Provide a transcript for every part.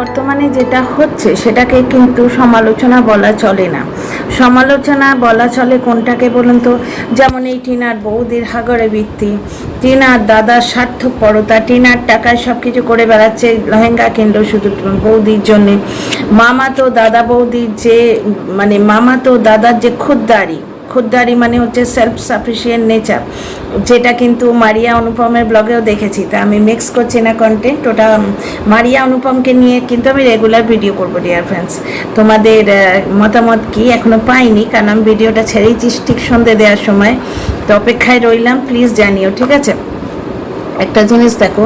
বর্তমানে যেটা হচ্ছে, সেটাকে কিন্তু সমালোচনা বলা চলে না। সমালোচনা বলা চলে কোনটাকে বলুন তো? যেমন এই টিনার বৌদির হাগরে বৃত্তি। টিনার দাদার স্বার্থপরতা, টিনার টাকায় সব কিছু করে বেড়াচ্ছে লেহেঙ্গা কিনলো শুধু বৌদির জন্যে। মামা তো দাদা বৌদির যে মানে মামা তো দাদার যে খুদ্দারি খুদ্দারি মানে হচ্ছে সেলফ সাফিসিয়েন্ট নেচার যেটা কিন্তু মারিয়া অনুপমের ব্লগেও দেখেছি। তা আমি মিক্স করছি না কন্টেন্ট ওটা মারিয়া অনুপমকে নিয়ে কিন্তু আমি রেগুলার ভিডিও করব ডিয়ার ফ্রেন্ডস তোমাদের মতামত কি এখনও পাইনি? কারণ আমি ভিডিওটা ছেড়েইছি ঠিক সন্ধে দেওয়ার সময়। তো অপেক্ষায় রইলাম প্লিজ জানিও, ঠিক আছে? একটা জিনিস দেখো,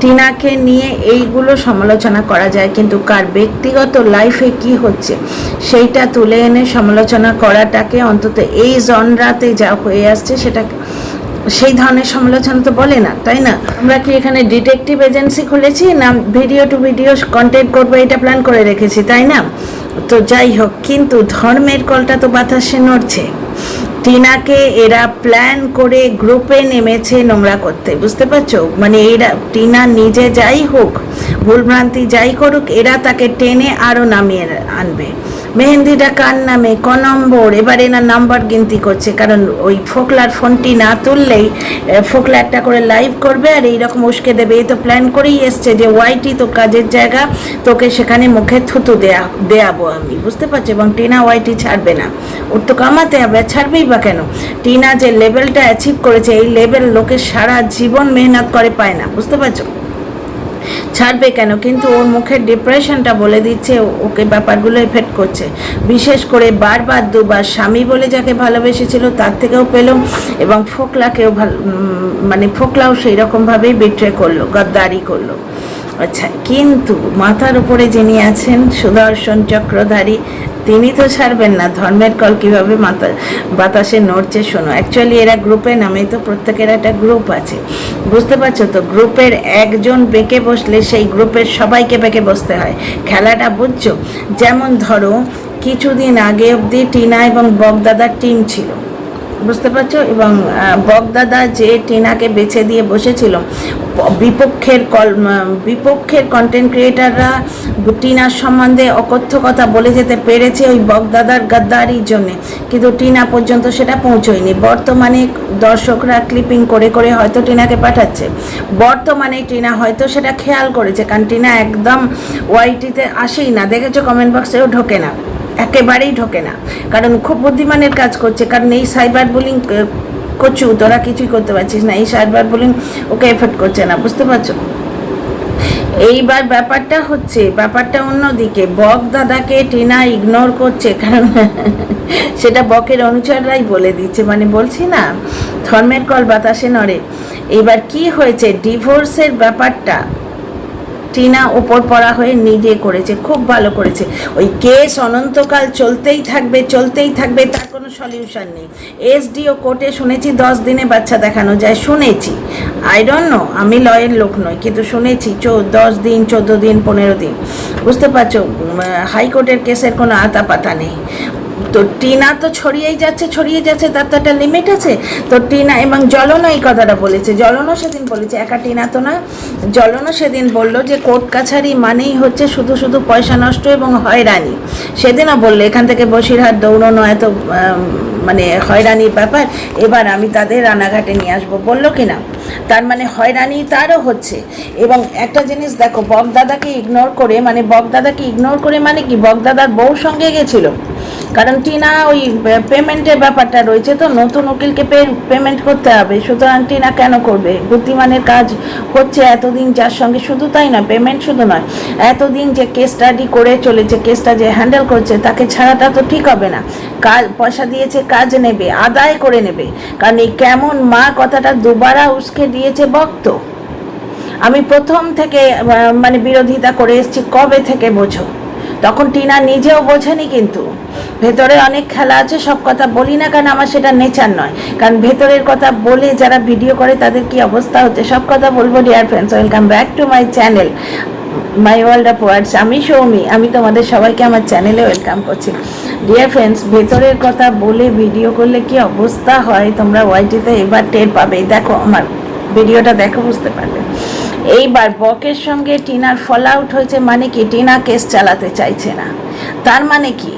টিনাকে নিয়ে এইগুলো সমালোচনা করা যায়, কিন্তু কার ব্যক্তিগত লাইফে কি হচ্ছে, সেইটা তুলে এনে সমালোচনা করাটাকে অন্তত এই জনরাতে যা হয়ে আসছে সেটা, সেই ধরনের সমালোচনা তো বলে না, তাই না? আমরা কি এখানে ডিটেকটিভ এজেন্সি খুলেছি না ভিডিও টু ভিডিও কন্টেন্ট করব এটা প্ল্যান করে রেখেছি, তাই না? তো যাই হোক, কিন্তু ধর্মের কলটা তো বাতাসে নড়ছে। টিনাকে এরা প্ল্যান করে গ্রুপে নেমেছে নোংরা করতে, বুঝতে পারছ? মানে এরা, টিনা নিজে যাই হোক, ভুলভ্রান্তি যাই করুক, এরা তাকে টেনে আরও নামিয়ে আনবে। মেহেন্দিটা কার নামে? ক নম্বর? এবার এনার নাম্বার গিনতি করছে, কারণ ওই ফোকলার ফোনটি না তুললেই ফোকলা একটা করে লাইভ করবে আর এইরকম উস্কে দেবে। এই তো প্ল্যান করেই এসছে যে ওয়াইটি তো কাজের জায়গা, তোকে সেখানে মুখে থুতু দেয়া, দেয়াবো আমি, বুঝতে পারছ? এবং টিনা ওয়াইটি ছাড়বে না। ওর তো কামাতে হবে ছাড়বেই বা কেন? টিনা যে লেভেলটা অ্যাচিভ করেছে, এই লেভেল লোকে সারা জীবন মেহনত করে, পায় না, বুঝতে পারছ? ছাড়বে কেন? কিন্তু ওর মুখের ডিপ্রেশনটা বলে দিচ্ছে, ওকে ব্যাপারগুলো এফেক্ট করছে। বিশেষ করে বারবার দুবার। স্বামী বলে যাকে ভালোবেসেছিল, তার থেকেও পেলাম এবং ফোকলাকেও ভালো মানে ফোকলাও সেই রকমভাবেই বিট্রে করল, গদ্দারি করল। আচ্ছা কিন্তু মাথার উপরে যিনি আছেন, সুদর্শন চক্রধারী, তিনি তো ছাড়বেন না। ধর্মের কল কীভাবে মাথা বাতাসে নড়ছে শোনো। অ্যাকচুয়ালি এরা গ্রুপে নামে তো প্রত্যেকের একটা গ্রুপ আছে। বুঝতে পারছ তো? গ্রুপের একজন বেঁকে বসলে সেই গ্রুপের সবাইকে বেঁকে বসতে হয়। খেলাটা বুঝছ? যেমন ধরো, কিছুদিন আগে অবধি টিনা এবং বগদাদার টিম ছিল। বুঝতে পারছ? এবং বগদাদা যে টিনাকে বেছে দিয়ে বসেছিল, বিপক্ষের কল বিপক্ষের কন্টেন্ট ক্রিয়েটাররা টিনার সম্বন্ধে অকথ্য কথা বলে যেতে পেরেছে ওই বগদাদার গাদ্দারির জন্যে। কিন্তু টিনা পর্যন্ত সেটা পৌঁছয়নি। বর্তমানে দর্শকরা ক্লিপিং করে করে হয়তো টিনাকে পাঠাচ্ছে। বর্তমানে টিনা হয়তো সেটা খেয়াল করেছে, কারণ টিনা একদম ওয়াইটিতে আসেই না। দেখেছ কমেন্ট বক্সেও ঢোকে না। একেবারেই ঢোকে না। কারণ খুব বুদ্ধিমানের কাজ করছে। কারণ এই সাইবার বুলিং কচু, তোরা কিছুই করতে পারছিস না। এই সাইবার বুলিং ওকে এফেক্ট করছে না, বুঝতে পারছ? এইবার ব্যাপারটা হচ্ছে, ব্যাপারটা অন্যদিকে। বক দাদাকে টিনা ইগনোর করছে, কারণ সেটা বকের অনুচররাই বলে দিচ্ছে। মানে বলছি না, ধর্মের কল বাতাসে নড়ে। এবার কি হয়েছে? ডিভোর্সের ব্যাপারটা টিনা ওপর পড়া হয়ে নিজে করেছে, খুব ভালো করেছে। ওই কেস অনন্তকাল চলতেই থাকবে চলতেই থাকবে, তার কোনো সলিউশন নেই। এসডিও কোর্টে শুনেছি, দশ দিনে বাচ্চা দেখানো যায়। শুনেছি। আই ডোন্ট নো আমি লয়ের লোক নই, কিন্তু শুনেছি, চো, দশ দিন, চোদ্দ দিন, পনেরো দিন। বুঝতে পারছ? হাইকোর্টের কেসের কোনো আতা পাতা নেই। তো টিনা তো ছড়িয়েই যাচ্ছে, ছড়িয়ে যাচ্ছে, তার তো একটা লিমিট আছে। তো টিনা এবং জলনও এই কথাটা বলেছে। জলনও সেদিন বলেছে, একা টিনা তো না। জলনও সেদিন বলল যে কোর্ট কাছারি মানেই হচ্ছে শুধু শুধু পয়সা নষ্ট এবং হয়রানি। সেদিনও বলল, এখান থেকে বসিরহাট দৌড়নো এত মানে হয়রানির ব্যাপার, এবার আমি তাদের রানাঘাটে নিয়ে আসব। বলল কি না? তার মানে হয়রানি তারও হচ্ছে। এবং একটা জিনিস দেখো বগদাদাকে ইগনোর করে মানে বগদাদাকে ইগনোর করে মানে কি? বগদাদার বউ সঙ্গে গেছিল। কারণ টিনা ওই পেমেন্টের ব্যাপারটা রয়েছে তো, নতুন উকিলকে পেমেন্ট করতে হবে। সুতরাং টিনা কেন করবে? বুদ্ধিমানের কাজ হচ্ছে এতদিন যার সঙ্গে শুধু তাই না পেমেন্ট শুধু নয়, এতদিন যে কেস স্টাডি করে চলেছে কেসটা যে হ্যান্ডেল করছে, তাকে ছাড়াটা তো ঠিক হবে না। কাজ, পয়সা দিয়েছে, কাজ নেবে, আদায় করে নেবে। কারণ এই কেমন মা কথাটা দুবারা উস্কে দিয়েছে বক্ত আমি প্রথম থেকে মানে বিরোধিতা করে এসেছি, কবে থেকে বোঝো? তখন টিনা নিজেও বোঝেনি কিন্তু। ভেতরে অনেক খেলা আছে, সব কথা বলি না কারণ আমার সেটা নেচার নয়। কারণ ভেতরের কথা বলে যারা ভিডিও করে তাদের কি অবস্থা হচ্ছে? সব কথা বলব dear friends welcome back to my channel my world of words আমি সৌমি, আমি তোমাদের সবাইকে আমার চ্যানেলে ওয়েলকাম করছি। ডিয়ার ফ্রেন্ডস ভেতরের কথা বলে ভিডিও করলে কি অবস্থা হয়? তোমরা ওয়াইটিতে এবার টের পাবে। দেখো আমার ভিডিওটা দেখো, বুঝতে পারবে এইবার বকের সঙ্গে টিনার ফল আউট হয়েছে মানে কি? টিনা কেস চালাতে চাইছে না। তার মানে কি?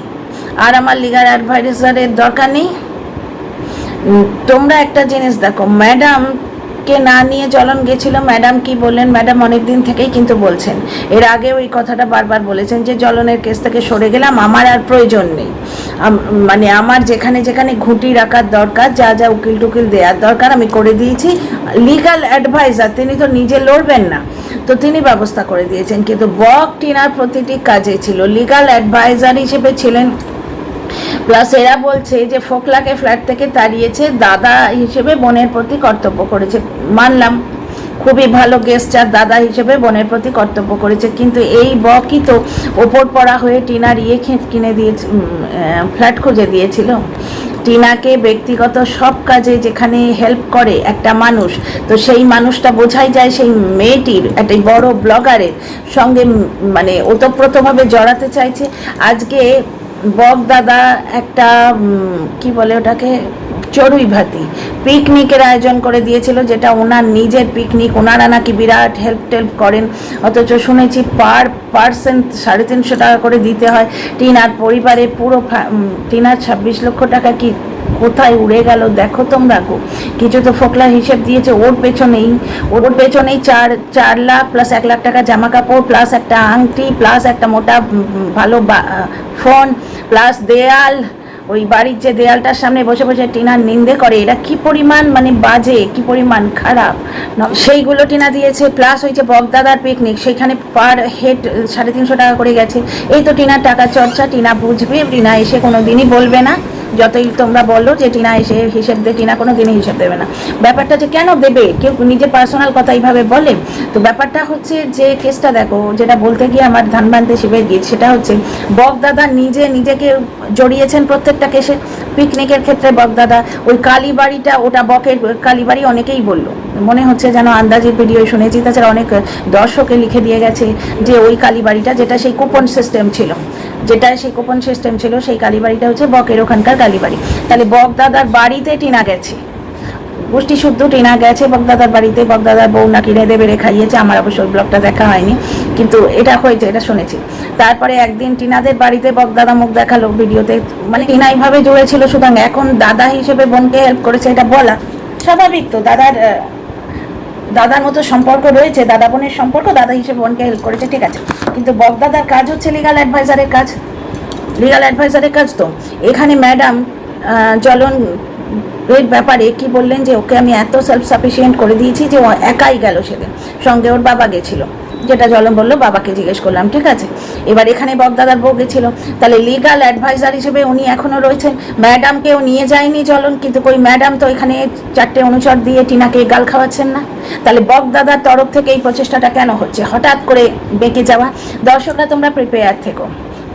আর আমার লিগার অ্যাডভাইজারের দরকার নেই? তোমরা একটা জিনিস দেখো ম্যাডাম কে না নিয়ে চলন গেছিল, ম্যাডাম কি বললেন? ম্যাডাম অনেক দিন থেকেই কিন্তু বলছেন। এর আগে ওই কথাটা বারবার বলেছেন যে জলনের কেস থেকে সরে গেলাম, আমার আর প্রয়োজন নেই। মানে আমার যেখানে যেখানে ঘুঁটি রাখার দরকার, যা যা উকিল টুকিল দেওয়ার দরকার, আমি করে দিয়েছি। লিগাল অ্যাডভাইজার তিনি তো নিজে লড়বেন না। তো তিনি ব্যবস্থা করে দিয়েছেন। কিন্তু বক টিনার প্রতিটি কাজে ছিল। লিগাল অ্যাডভাইজার হিসেবে ছিলেন প্লাস এরা বলছে যে ফোকলাকে ফ্ল্যাট থেকে তাড়িয়েছে, দাদা হিসেবে বোনের প্রতি কর্তব্য করেছে। মানলাম, খুবই ভালো গেস্টার দাদা হিসেবে বোনের প্রতি কর্তব্য করেছে। কিন্তু এই বকই তো ওপর পড়া হয়ে টিনার ইয়ে কিনে দিয়েছে ফ্ল্যাট খুঁজে দিয়েছিল। টিনাকে ব্যক্তিগত সব কাজে যেখানে হেল্প করে একটা মানুষ, তো সেই মানুষটা বোঝাই যায় সেই মেয়েটির, একটা বড় ব্লগারের সঙ্গে মানে ওতপ্রোতভাবে জড়াতে চাইছে। আজকে বক দাদা একটা কি বলে ওটাকে, চড়ুই ভাতি। পিকনিকের আয়োজন করে দিয়েছিল, যেটা ওনার নিজের পিকনিক। ওনারা নাকি বিরাট হেল্প টেল্প করেন। অথচ শুনেছি পার পার্সেন সাড়ে তিনশো টাকা করে দিতে হয়। টিনার পরিবারে পুরো টিনার ছাব্বিশ লক্ষ টাকা কি কোথায় উড়ে গেল? দেখো তোমরা গো। কিছু তো ফোকলা হিসেব দিয়েছে, ওর পেছনেই। ওর পেছনেই চার চার লাখ প্লাস এক লাখ টাকা জামা কাপড় প্লাস একটা আংটি প্লাস একটা মোটা ভালো ফোন প্লাস দেয়াল। ওই বাড়ির যে দেয়ালটার সামনে বসে বসে টিনার নিন্দে করে, এরা কি পরিমাণ মানে বাজে, কি পরিমাণ খারাপ? সেইগুলো টিনা দিয়েছে প্লাস হয়েছে বগদাদার পিকনিক সেখানে পার হেড সাড়ে তিনশো টাকা করে গেছে। এই তো টিনার টাকা চর্চা, টিনা বুঝবে, টিনা এসে কোনো দিনই বলবে না। যতই তোমরা বলো যে টিনা এসে হিসেব দেয় টিনা কোনো দিনই হিসেব দেবে না। ব্যাপারটা যে কেন দেবে? কেউ নিজের পার্সোনাল কথা এইভাবে বলে? তো ব্যাপারটা হচ্ছে যে কেসটা দেখো, যেটা বলতে গিয়ে আমার ধান বানতে শিবের গীত, সেটা হচ্ছে বকদাদা নিজে নিজেকে জড়িয়েছেন প্রত্যেকটা কেসে পিকনিকের ক্ষেত্রে বকদাদা ওই কালীবাড়িটা, ওটা বকের কালীবাড়ি অনেকেই বলল। মনে হচ্ছে যেন আন্দাজের ভিডিও শুনেছি, তাছাড়া অনেক দর্শকে লিখে দিয়ে গেছে যে ওই কালীবাড়িটা, যেটা সেই কুপন সিস্টেম ছিল। যেটা সেই কুপন সিস্টেম ছিল, সেই কালীবাড়িটা হচ্ছে বকের ওখানকার কালীবাড়ি। তাহলে বকদাদার বাড়িতে টিনা গেছে। গোষ্ঠী শুদ্ধ টিনা গেছে বকদাদার বাড়িতে। বকদাদার বউ না কিনে দেবে রে খাইয়েছে, আমার অবশ্য ওই ব্লগটা দেখা হয়নি। কিন্তু এটা হয়েছে, এটা শুনেছি। তারপরে একদিন টিনাদের বাড়িতে বকদাদা মুখ দেখাল ভিডিওতে। মানে টিনা এইভাবে জুড়েছিল, সুতরাং এখন দাদা হিসেবে বোনকে হেল্প করেছে এটা বলা। স্বাভাবিক তো, দাদার দাদার মতো সম্পর্ক রয়েছে, দাদা বোনের সম্পর্ক, দাদা হিসেবে বোনকে হেল্প করেছে, ঠিক আছে। কিন্তু বকদাদার কাজ হচ্ছে লিগাল অ্যাডভাইজারের কাজ। লিগাল অ্যাডভাইজারের কাজ তো। এখানে ম্যাডাম জলন এর ব্যাপারে কি বললেন যে, ওকে আমি এত সেলফ সাফিসিয়েন্ট করে দিয়েছি যে ও একাই গেল সেদিন। সঙ্গে ওর বাবা গেছিল। যেটা জলম বলল, বাবাকে জিজ্ঞেস করলাম, ঠিক আছে? এবার এখানে বকদাদার বউ গেছিল তাহলে লিগাল অ্যাডভাইজার হিসেবে উনি এখনও রয়েছেন। ম্যাডামকেও নিয়ে যায়নি চলন কিন্তু ওই ম্যাডাম তো এখানে চারটে অনুচর দিয়ে টিনাকে গাল খাওয়াচ্ছেন না। তাহলে বকদাদার তরফ থেকে এই প্রচেষ্টাটা কেন হচ্ছে? হঠাৎ করে বেঁকে যাওয়া। দর্শকরা, তোমরা প্রিপেয়ার থেকো।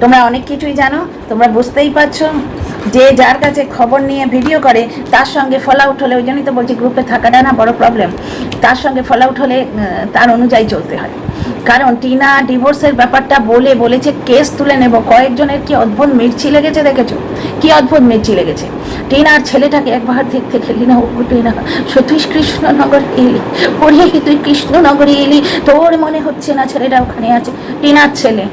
তোমরা অনেক কিছুই জানো, তোমরা বুঝতেই পারছ। যে যার কাছে খবর নিয়ে ভিডিও করে, তার সঙ্গে ফল আউট হলে, ওই জন্যই তো বলছি গ্রুপে থাকাটা না বড় প্রবলেম তার সঙ্গে ফল আউট হলে তার অনুযায়ী চলতে হয়। কারণ টিনা ডিভোর্সের ব্যাপারটা বলে বলেছে, কেস তুলে নেব। কয়েকজনের কি অদ্ভুত মির্চি লেগেছে দেখেছ? কি অদ্ভুত মির্চি লেগেছে? টিনার ছেলেটাকে একবার দেখতে খেলি না, ও টিনা সতীশ কৃষ্ণনগর এলি ওরে তুই কৃষ্ণনগরে এলি, তোর মনে হচ্ছে না ছেলেটা ওখানে আছে? টিনার ছেলে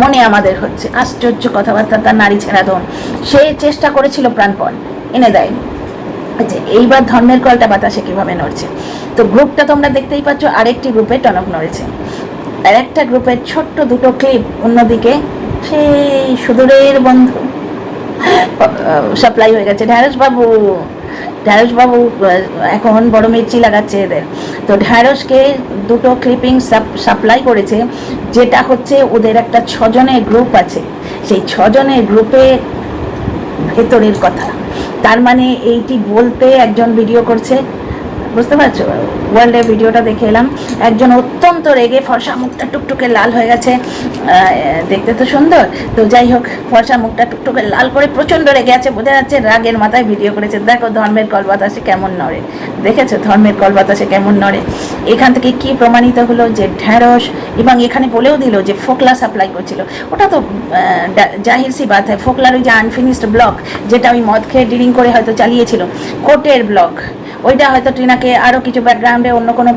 মনে আমাদের হচ্ছে। আশ্চর্য কথাবার্তা, তার নারী ছেঁড়া ধন। সে চেষ্টা করেছিল প্রাণপণ, এনে দেয়নি। আচ্ছা এইবার ধর্মের কলটা বাতাসে কীভাবে নড়ছে? তো গ্রুপটা তোমরা দেখতেই পাচ্ছ, আরেকটি গ্রুপে টনক নড়েছে। আর একটা গ্রুপের ছোট্ট দুটো ক্লিপ অন্যদিকে, সেই সুদূরের বন্ধু সাপ্লাই হয়ে গেছে। ঢ্যাঁড়স বাবু ঢ্যাঁড়স বাবু এখন বড় মির্চি লাগাচ্ছে এদের। তো ঢ্যাঁড়সকে দুটো ক্লিপিং সাপ্লাই করেছে, যেটা হচ্ছে ওদের একটা ছজনের গ্রুপ আছে। সেই ছজনের গ্রুপে ভেতরের কথা। তার মানে এইটি বলতে একজন ভিডিও করছে। বুঝতে পারছ? ওয়ার্ল্ডের ভিডিওটা দেখে এলাম। একজন অত্যন্ত রেগে ফর্সা মুখটা টুকটুকে লাল হয়ে গেছে। দেখতে তো সুন্দর। তো যাই হোক, ফর্সা মুখটা টুকটুকে লাল করে প্রচণ্ড রেগে আছে, বোঝা যাচ্ছে রাগের মাথায় ভিডিও করেছে। দেখো ধর্মের কল বাতাসে কেমন নড়ে। দেখেছ ধর্মের কল বাতাসে কেমন নড়ে। এখান থেকে কি প্রমাণিত হলো যে ঢ্যাঁড়স, এবং এখানে বলেও দিল যে ফোকলা সাপ্লাই করছিল। ওটা তো জাহির সি বাত হয় ফোকলার ওই যে আনফিনিশড ব্লক যেটা ওই মদ খেয়ে ডিলিং করে হয়তো চালিয়েছিল। কোর্টের ব্লক ওইটা হয়তো টিনাকে আরও কিছু ব্যাকগ্রাউন্ডে অন্য কোনো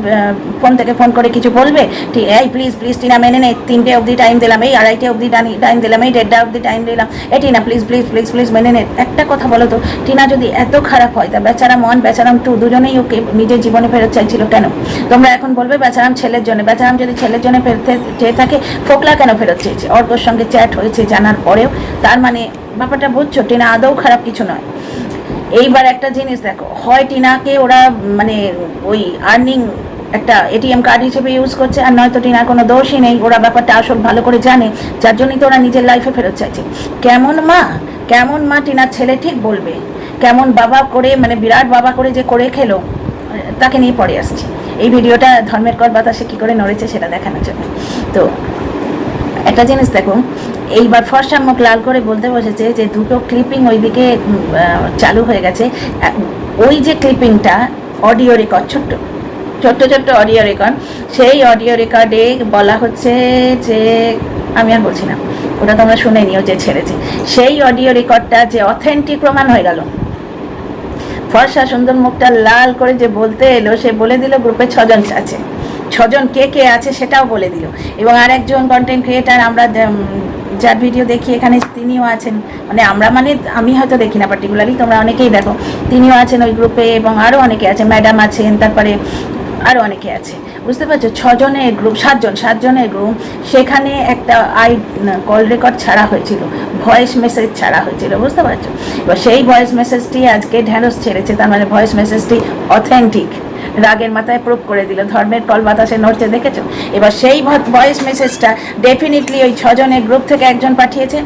ফোন থেকে ফোন করে কিছু বলবে? ঠিক, এই প্লিজ প্লিজ টিনা মেনে নে, তিনটে অবধি টাইম দিলাম, এই আড়াইটে অবধি টাইম দিলাম, এই দেড়টা অবধি টাইম দিলাম। এই Tina please please please please মেনে নে। একটা কথা বলো তো, টিনা যদি এত খারাপ হয়, তা বেচারা মন বেচারাম টু দুজনেই ওকে নিজের জীবনে ফেরত চাইছিল কেন? তোমরা এখন বলবে বেচারাম ছেলের জন্য, বেচারাম যদি ছেলের জন্য ফেরতে চেয়ে থাকে, ফোকলা কেন ফেরত চেয়েছে? অর্কর সঙ্গে চ্যাট হয়েছে জানার পরেও, তার মানে ব্যাপারটা বুঝছ, টিনা আদৌ খারাপ কিছু নয়। এইবার একটা জিনিস দেখো, হয় টিনাকে ওরা মানে ওই আর্নিং একটা এটিএম কার্ড হিসেবে ইউজ করছে, আর নয়তো টিনার কোনো দোষই নেই, ওরা ব্যাপারটা আসল ভালো করে জানে, যার জন্যই তো ওরা নিজের লাইফে ফেরত চাইছে। কেমন মা? কেমন মা টিনার ছেলে ঠিক বলবে? কেমন বাবা করে মানে বিরাট বাবা করে যে করে খেলো, তাকে নিয়ে পরে আসছি। এই ভিডিওটা ধর্মের কর বাতাসে কী করে নড়েছে সেটা দেখানোর জন্য। তো, একটা জিনিস দেখো, এইবার ফর্সা মুখ লাল করে বলতে বসেছে যে দুটো ক্লিপিং ওইদিকে চালু হয়ে গেছে। ওই যে ক্লিপিংটা অডিও রেকর্ড ছোট্ট। ছোট্ট ছোট্ট অডিও রেকর্ড সেই অডিও রেকর্ডে বলা হচ্ছে যে, আমি আর বলছি না, ওটা তোমরা শুনে নিও যে ছেড়েছে। সেই অডিও রেকর্ডটা যে অথেন্টিক প্রমাণ হয়ে গেল। ফর্সা সুন্দর মুখটা লাল করে যে বলতে এলো, সে বলে দিল গ্রুপে ছজন আছে। ছজন কে কে আছে সেটাও বলে দিল। এবং আরেকজন কন্টেন্ট ক্রিয়েটার আমরা যার ভিডিও দেখি, এখানে তিনিও আছেন। মানে আমরা মানে আমি হয়তো দেখি না পার্টিকুলারলি তোমরা অনেকেই দেখো। তিনিও আছেন ওই গ্রুপে এবং আরও অনেকে আছে। ম্যাডাম আছেন, তারপরে আরও অনেকে আছে। বুঝতে পারছ? ছজনের গ্রুপ সাতজন, সাতজনের গ্রুপ সেখানে একটা আই কল রেকর্ড ছাড়া হয়েছিল। ভয়েস মেসেজ ছাড়া হয়েছিল, বুঝতে পারছ? এবার সেই ভয়েস মেসেজটি আজকে ঢ্যাঁড়স ছেড়েছে, তার মানে ভয়েস মেসেজটি অথেন্টিক রাগের মাথায় প্রুভ করে দিল, ধর্মের কল বাতাসে নড়ছে, দেখেছ? এবার সেই ভয়েস মেসেজটা ডেফিনেটলি ওই ছজনের গ্রুপ থেকে একজন পাঠিয়েছে।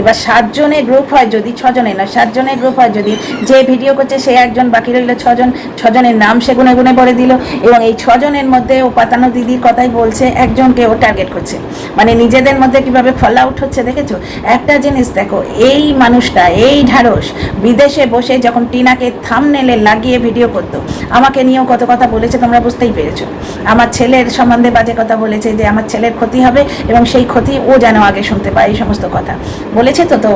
এবার সাতজনের গ্রুপ হয় যদি ছজনে না, সাতজনের গ্রুপ হয় যদি যে ভিডিও করছে সে একজন, বাকি রইল ছজন, ছজনের নাম সে গুনে গুনে বলে দিল এবং এই ছজনের মধ্যে ও পাতানো দিদির কথাই বলছে, একজনকে ও টার্গেট করছে। মানে নিজেদের মধ্যে কীভাবে ফল আউট হচ্ছে দেখেছ? একটা জিনিস দেখো, এই মানুষটা, এই ঢাড়স বিদেশে বসে যখন টিনাকে থামনেলে লাগিয়ে ভিডিও করতো, আমাকে নিয়েও কত কথা বলেছে তোমরা বুঝতেই পেরেছ। আমার ছেলের সম্বন্ধে বাজে কথা বলেছে যে আমার ছেলের ক্ষতি হবে এবং সেই ক্ষতি ও যেন আগে শুনতে পায় এই সমস্ত কথা। বলেছে তো তো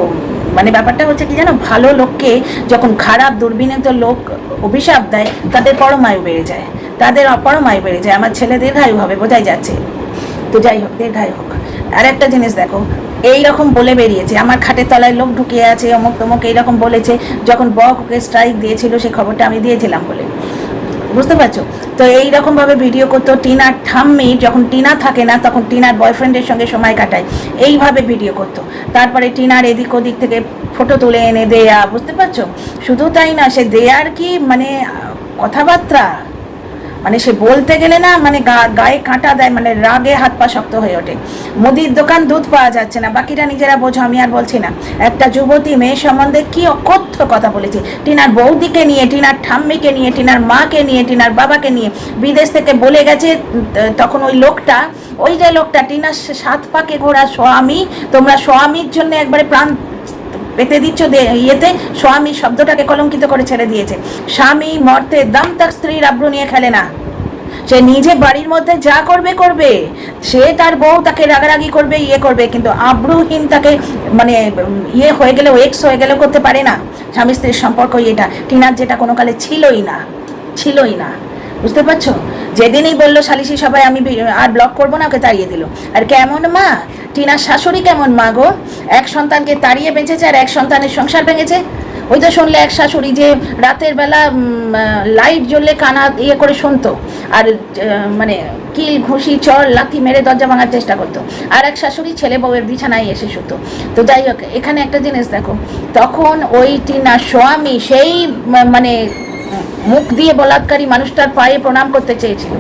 মানে ব্যাপারটা হচ্ছে কি জানো, ভালো লোককে যখন খারাপ দুর্বিনীত লোক অভিশাপ দেয়, তাদের পরমায়ু বেড়ে যায়। তাদের অপরমায়ু বেড়ে যায়। আমার ছেলে দীর্ঘায়ু হবে, বোঝাই যাচ্ছে। তো যাই হোক দীর্ঘায়ু হোক। আর একটা জিনিস দেখো এই রকম বলে বেরিয়েছে। আমার খাটের তলায় লোক ঢুকিয়ে আছে অমুক তমুক এইরকম বলেছে। যখন বক ওকে স্ট্রাইক দিয়েছিল, সে খবরটা আমি দিয়েছিলাম বলে। বুঝতে পারছ? তো এইরকমভাবে ভিডিও করতো। টিনার ঠাম্মি, যখন টিনা থাকে না, তখন টিনার বয়ফ্রেন্ডের সঙ্গে সময় কাটায়। এইভাবে ভিডিও করতো। তারপরে টিনার এদিক ওদিক থেকে ফটো তুলে এনে দেয়া, বুঝতে পারছ? শুধু তাই না, সে দেয়ার কি মানে কথাবার্তা? মানে সে বলতে গেলে না মানে গায়ে কাঁটা দেয় মানে রাগে হাত পা শক্ত হয়ে ওঠে। মুদির দোকান দুধ পাওয়া যাচ্ছে না বাকিটা নিজেরা বোঝো, আমি আর বলছি না। একটা যুবতী মেয়ে সম্বন্ধে কি অকথ্য কথা বলেছে? টিনার বৌদিকে নিয়ে, টিনার ঠাম্মিকে নিয়ে, টিনার মাকে নিয়ে, টিনার বাবাকে নিয়ে বিদেশ থেকে বলে গেছে তখন ওই লোকটা, ওই যে লোকটা, টিনার সাত পাকে ঘোরা স্বামী, তোমরা স্বামীর জন্য একবারে প্রাণ পেতে দিচ্ছ ইয়েতে। স্বামী শব্দটাকে কলঙ্কিত করে ছেড়ে দিয়েছে। স্বামী মর্তে দাম তার স্ত্রীর আব্রু নিয়ে খেলে না। সে নিজে বাড়ির মধ্যে যা করবে করবে। সে তার বউ তাকে রাগারাগি করবে ইয়ে করবে। কিন্তু আব্রুহীন তাকে মানে ইয়ে হয়ে গেলেও এক্স হয়ে গেলেও করতে পারে না। স্বামী স্ত্রীর সম্পর্ক এটা টিনার যেটা কোনো কালে ছিলই না। ছিলই না। বুঝতে পারছ? যেদিনই বলল সালিশি সবাই আমি আর ব্লক করব না, ওকে তাড়িয়ে দিল। আর কেমন মা? টিনার শাশুড়ি কেমন মা গো? এক সন্তানকে তাড়িয়ে বেঁচেছে আর এক সন্তানের সংসার ভেঙেছে? ওই তো শুনলে এক শাশুড়ি যে রাতের বেলা লাইট জ্বললে কানা ইয়ে করে শুনতো। আর মানে কিল, ঘুষি, চর, লাথি মেরে দরজা ভাঙার চেষ্টা করতো। আর এক শাশুড়ি ছেলে বউয়ের বিছানায় এসে শুতো। তো যাই হোক, এখানে একটা জিনিস দেখো। তখন ওই টিনার স্বামী সেই মানে মুখ দিয়ে বলাৎকারী মানুষটার পায়ে প্রণাম করতে চেয়েছিল।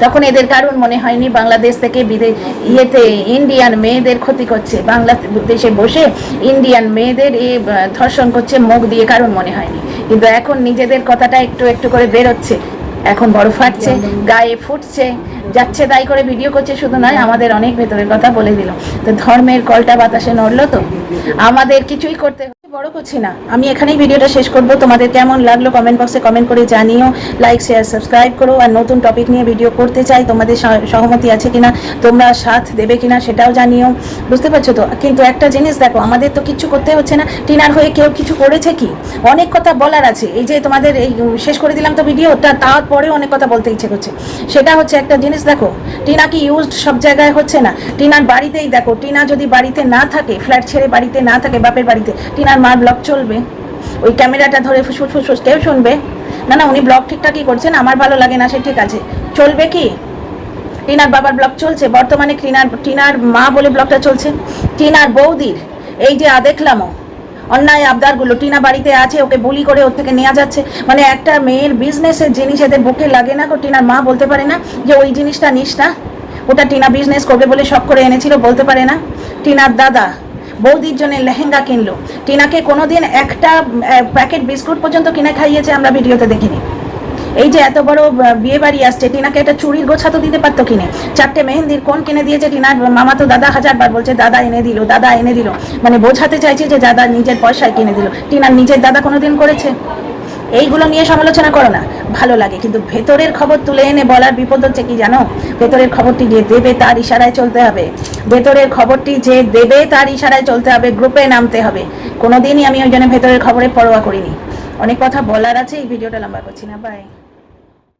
তখন এদের কারণ মনে হয়নি। বাংলাদেশ থেকে বিদেশ ইয়েতে ইন্ডিয়ান মেয়েদের ক্ষতি করছে। বাংলাদেশে বসে ইন্ডিয়ান মেয়েদের এ ধর্ষণ করছে মুখ দিয়ে কারণ মনে হয়নি। কিন্তু এখন নিজেদের কথাটা একটু একটু করে বেরোচ্ছে। এখন বড় ফাটছে, গায়ে ফুটছে, যাচ্ছে তাই করে ভিডিও করছে। শুধু নয়, আমাদের অনেক ভেতরের কথা বলে দিল। তো ধর্মের কলটা বাতাসে নড়লো তো। আমাদের কিছুই করতে বড় করছি না। আমি এখানেই ভিডিওটা শেষ করব। তোমাদের কেমন লাগল কমেন্ট বক্সে কমেন্ট করে জানিও। লাইক শেয়ার সাবস্ক্রাইব করো। আর নতুন টপিক নিয়ে ভিডিও করতে চাই, তোমাদের সহমতি আছে কিনা, তোমরা সাথ দেবে কিনা সেটাও জানিও। বুঝতে পারছ তো? কিন্তু একটা জিনিস দেখো, আমাদের তো কিছু করতে হচ্ছে না। টিনার হয়ে কেউ কিছু করেছে কি? অনেক কথা বলার আছে। এই যে তোমাদের এই শেষ করে দিলাম তো ভিডিওটা তারপরে অনেক কথা বলতে ইচ্ছে করছে। সেটা হচ্ছে একটা জিনিস দেখো, টিনা কি ইউজড সব জায়গায় হচ্ছে না? টিনার বাড়িতেই দেখো, টিনা যদি বাড়িতে না থাকে ফ্ল্যাট ছেড়ে বাড়িতে না থাকে, বাপের বাড়িতে, টিনার মার ব্লগ চলবে। ওই ক্যামেরাটা ধরে ফুসফুস ফুসফুস কেউ শুনবে? না না, উনি ব্লগ ঠিকঠাকই করছেন, আমার ভালো লাগে না, সে ঠিক আছে। চলবে কি? টিনার বাবার ব্লগ চলছে, বর্তমানে টিনার টিনার মা বলে ব্লগটা চলছে। টিনার বৌদির, এই যে, আ, দেখলামও, অন্যায় আবদারগুলো, টিনা বাড়িতে আছে, ওকে বুলি করে ওর থেকে নেওয়া যাচ্ছে। মানে একটা মেয়ের বিজনেসের জিনিস এদের বুকে লাগে না টিনার মা বলতে পারে না যে, ওই জিনিসটা নিস না। ওটা টিনা বিজনেস করবে বলে শখ করে এনেছিল, বলতে পারে না। টিনার দাদা বৌদির জন্য লেহেঙ্গা কিনলো। টিনাকে কোনোদিন একটা প্যাকেট বিস্কুট পর্যন্ত কিনে খাইয়েছে আমরা ভিডিওতে দেখিনি। এই যে এত বড় বিয়ে বাড়ি আসছে, টিনাকে একটা চুরির গোছা তো দিতে পারতো কিনে। চারটে মেহেন্দির কোন কিনে দিয়েছে টিনার মামা তো দাদা হাজারবার বলছে, দাদা এনে দিল, দাদা এনে দিল। মানে বোঝাতে চাইছে যে দাদা নিজের পয়সায় কিনে দিল। টিনার নিজের দাদা কোনোদিন করেছে? এইগুলো নিয়ে সমালোচনা করো না। ভালো লাগে, কিন্তু ভেতরের খবর তুলে এনে বলার বিপদ হচ্ছে কি জানো? ভেতরের খবরটি যে দেবে তার ইশারায় চলতে হবে। ভেতরের খবরটি যে দেবে তার ইশারায় চলতে হবে, গ্রুপে নামতে হবে। কোনোদিনই আমি ওই জন্য ভেতরের খবরে পরোয়া করিনি। অনেক কথা বলার আছে, এই ভিডিওটা লম্বা করছি না বাই